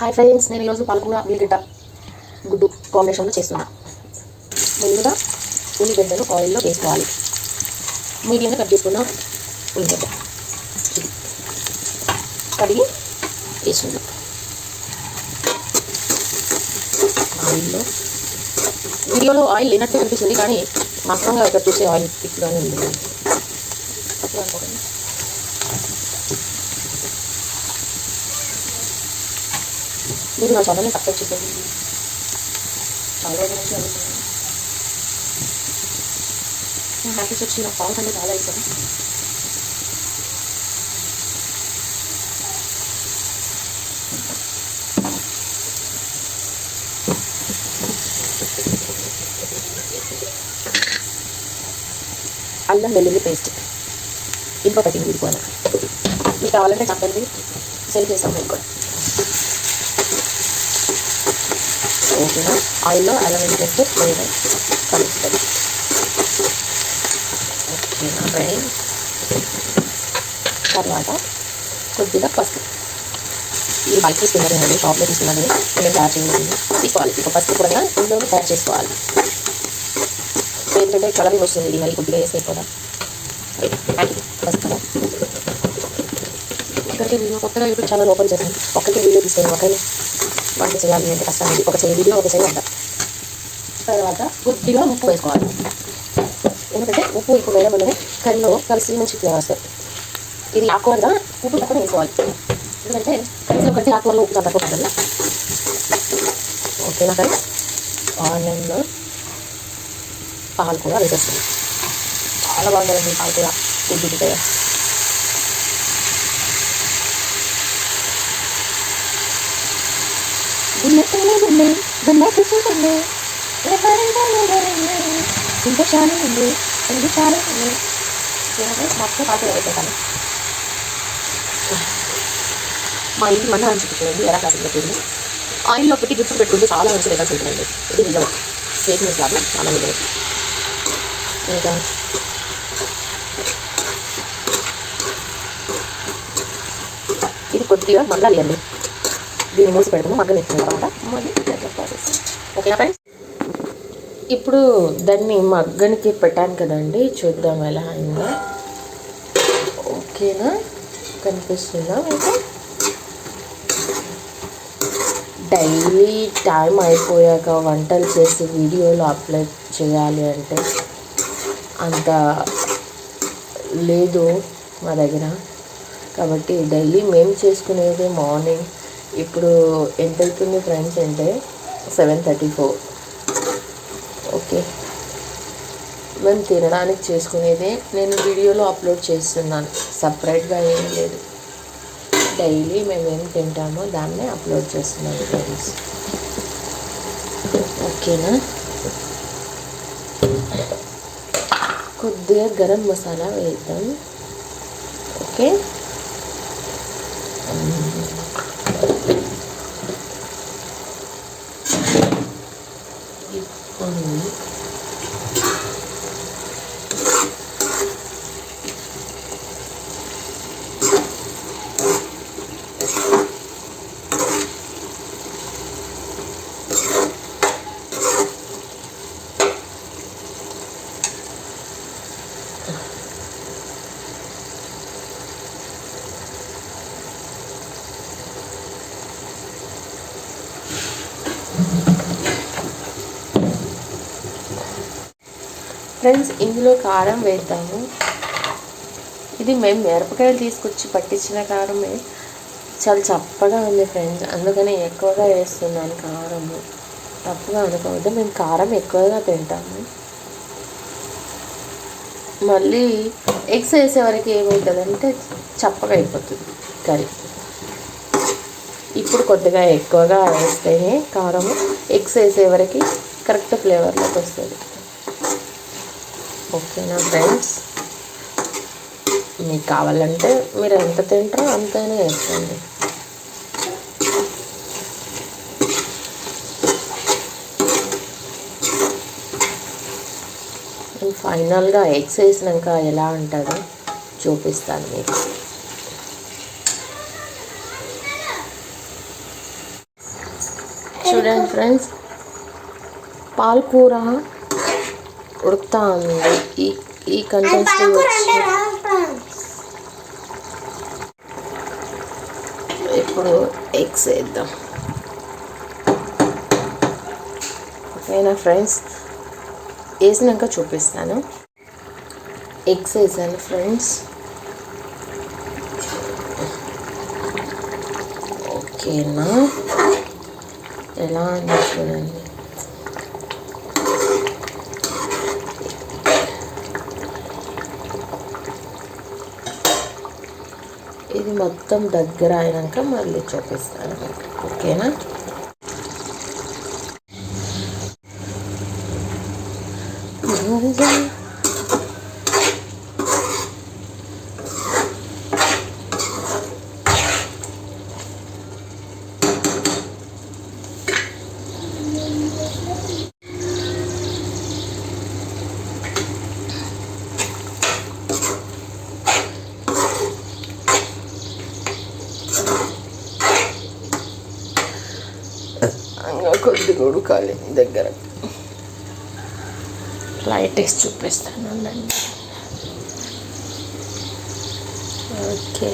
Hi friends నేను ఈరోజు పాలకూర ఉల్లిగడ్డ గుడ్డు కాంబినేషన్లో చేస్తున్నా. ముందుగా ఉల్లిగడ్డను ఆయిల్లో వేసుకోవాలి. మీడియంగా కట్ చేసుకున్న ఉల్లిగడ్డ కడిగి వేసుకుందాం. ఆయిల్లో. వీడియోలో ఆయిల్ లేనట్టు కనిపిస్తుంది కానీ వాస్తవంగా ఇక్కడ చూసే ఆయిల్ తిక్కుగానే ఉంది తక్కువ అనుకోకండి మీరు నా ఛానల్ని సబ్స్క్రైబ్ చేసుకోండి చాలా రోజుల నుంచి అడుగుతున్నాను నా హ్యాపీస్ వచ్చి నాకు సాంగ్స్ అంటే చాలా ఇష్టం అల్లం వెల్లుల్లి పేస్ట్. ఇంకొకటి ఇది కూడా మీకు కావాలంటే చెప్పండి. సెల్ చేస్తాం నేను కూడా. ఓకేనా ఆయిల్లో అల్లం వెల్లుల్లి ఫ్లేవర్ కలుస్తుంది కలుపుతుంది తర్వాత కొద్దిగా పసుపు. ఈ బయట తీసుకున్నారండి షాప్లో తీసుకున్నది నేను తయారు చేయాలి తీసుకోవాలి. ఇక పసుపు కూడా ఇంట్లో తయారు చేసుకోవాలి. ఏంటంటే కలరింగ్ వస్తుంది. ఇది మరి కొద్దిగా వేస్తే కూడా పసుపు ఇక్కడికి వీడియో కొత్తగా యూట్యూబ్ ఛానల్ ఓపెన్ చేశాను. ఒక్కరికి వీడియో తీసుకొని. ఒకరిని వంట చేయాలి అంటే కష్టం ఇది ఒక చేయి వీడియో ఒక చేయి వంట తర్వాత గుడ్డిగా ఉప్పు వేసుకోవాలి. ఎందుకంటే ఉప్పు ఎక్కువ వేయడం వల్లనే కర్రీలో కలిసి మంచి ఫ్లేవర్ వస్తుంది. ఇది ఆకుకూరగా ఉప్పు తక్కువ వేసుకోవాలి. ఎందుకంటే కర్రీలో కంటే ఆకుకూరలో ఉప్పు తక్కువ పడాలి ఓకేనా కానీ ఆన్లైన్లో పాలకూర వేసేస్తుంది చాలా బాగుంటుందండి పాలకూర. ఉద్దిపోయాయి గున్నెత్తనే గున్నె గున్నె చూసుకుంటుంది ఇంకా చాలా ఉంది ఇంకా ఉంది మొత్తం పాటు పెట్టాను మా ఇంటి మన అని చూపించండి ఎలా కాదు పెట్టింది ఆయిల్లో పెట్టి గుర్తు పెట్టుకుంటే చాలా మంచి రిజల్ట్స్ ఉంటుందండి ఇది నిజం ఫేక్ న్యూస్ కాదు చాలా నిజం ఇంకా ఇది కొద్దిగా మగ్గాలి అండి దీన్ని మూసి పెడతాము మగ్గనిచ్చిన తర్వాత. మళ్ళీ ప్రాసెస్ ఓకేనా ఫ్రెండ్స్ ఇప్పుడు దాన్ని మగ్గనికి పెట్టాను కదండి చూద్దాం ఎలా అయిందో. ఓకేనా? కనిపిస్తుందా మీకు? డైలీ టైం అయిపోయాక వంటలు చేసి వీడియోలు అప్లోడ్ చేయాలి అంటే అంత లేదు మా దగ్గర. కాబట్టి డైలీ మేము చేసుకునేది మార్నింగ్ ఇప్పుడు ఎంత అవుతుంది ఫ్రెండ్స్ అంటే సెవెన్ థర్టీ ఫోర్. ఓకే. మేము తినడానికి చేసుకునేదే నేను వీడియోలో అప్లోడ్ చేస్తున్నాను. సపరేట్గా ఏం లేదు. డైలీ మేము ఏం తింటామో దాన్నే అప్లోడ్ చేస్తున్నాను ఫ్రెండ్స్. ఓకేనా? కొద్దిగా గరం మసాలా వేద్దాం. ఓకే? ఇప్పుడు ఫ్రెండ్స్ ఇందులో కారం వేద్దాము. ఇది మేము మిరపకాయలు తీసుకొచ్చి పట్టించిన కారమే. చాలా చప్పగా ఉంది ఫ్రెండ్స్ అందుకని ఎక్కువగా వేస్తున్నాను కారము. తప్పుగా అనుకోవద్దు. మేము కారం ఎక్కువగా తింటాము. మళ్ళీ ఎగ్స్ వేసే వరకు ఏమవుతుందంటే చప్పగా అయిపోతుంది కర్రీ. ఇప్పుడు కొద్దిగా ఎక్కువగా వేస్తేనే కారము ఎగ్స్ వేసే వరకు కరెక్ట్ ఫ్లేవర్లోకి వస్తుంది. ఓకేనా ఫ్రెండ్స్ మీకు కావాలంటే మీరు ఎంత తింటారో అంతైనా వేసుకోండి. ఫైనల్గా ఎగ్స్ వేసినాక ఎలా ఉంటుందో చూపిస్తాను మీకు. చూడండి ఫ్రెండ్స్ పాలకూర ఉడుకుతా ఉంది ఈ ఈ వచ్చి ఇప్పుడు ఎగ్స్ వేద్దాం. ఓకేనా ఫ్రెండ్స్? వేసినాక చూపిస్తాను. ఎగ్స్ వేసాను ఫ్రెండ్స్. ఓకేనా? ఎలా చూడండి. ఇది మొత్తం దగ్గర అయినాక మళ్ళీ చూపిస్తాను మీకు. ఓకేనా? ఇంకా కొద్దిగా ఉడకాలి దగ్గర. లైట్ వేసి చూపిస్తాను ఓకే